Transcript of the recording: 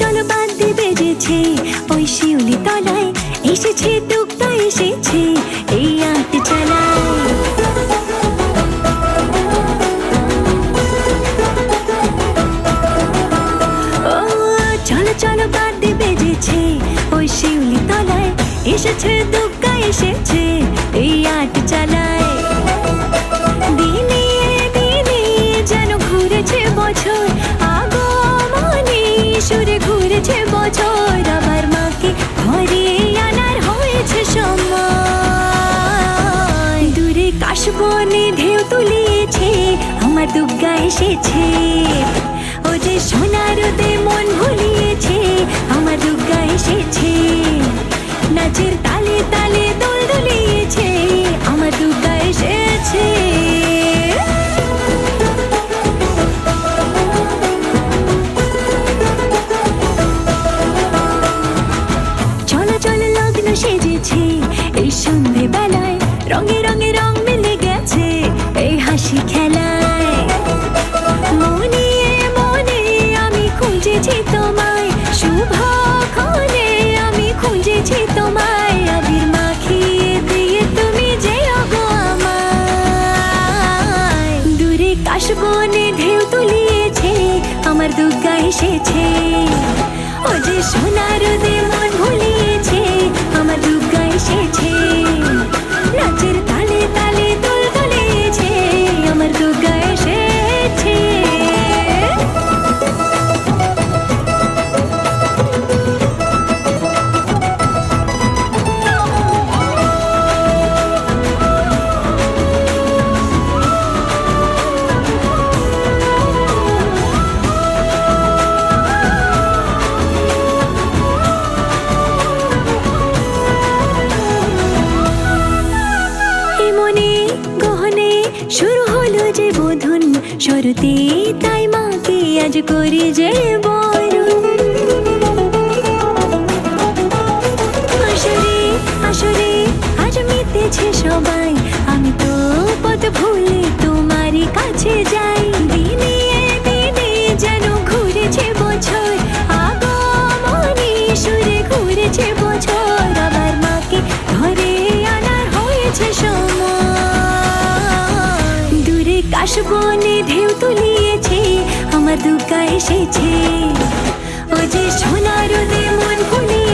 চলো বাদ্যে বেজেছে, ওই শিউলি তলায় এসেছে, টুকটা এসেছে, এই আট এসেছে দুগ্গা এসেছে, এই আট চালায়। দিনে দুর্গা এসেছে। ও যে সোনার মন ভুলিয়েছে, আমার দুর্গা এসেছে। নাচের তালে তালে দোল আমার দুর্গা এসেছে। চলো চলো লগ্ন সেজেছে কাশবনে ঢেউ তুলিয়েছে আমার দুর্গা এসেছে। ও যে সোনার সরতে তাই মাকে আজ করি যে বরণ জীবনে ঢেউ তুলিয়েছে আমার দুর্গা এসেছে। ও যে সোনার মন ভুলিয়ে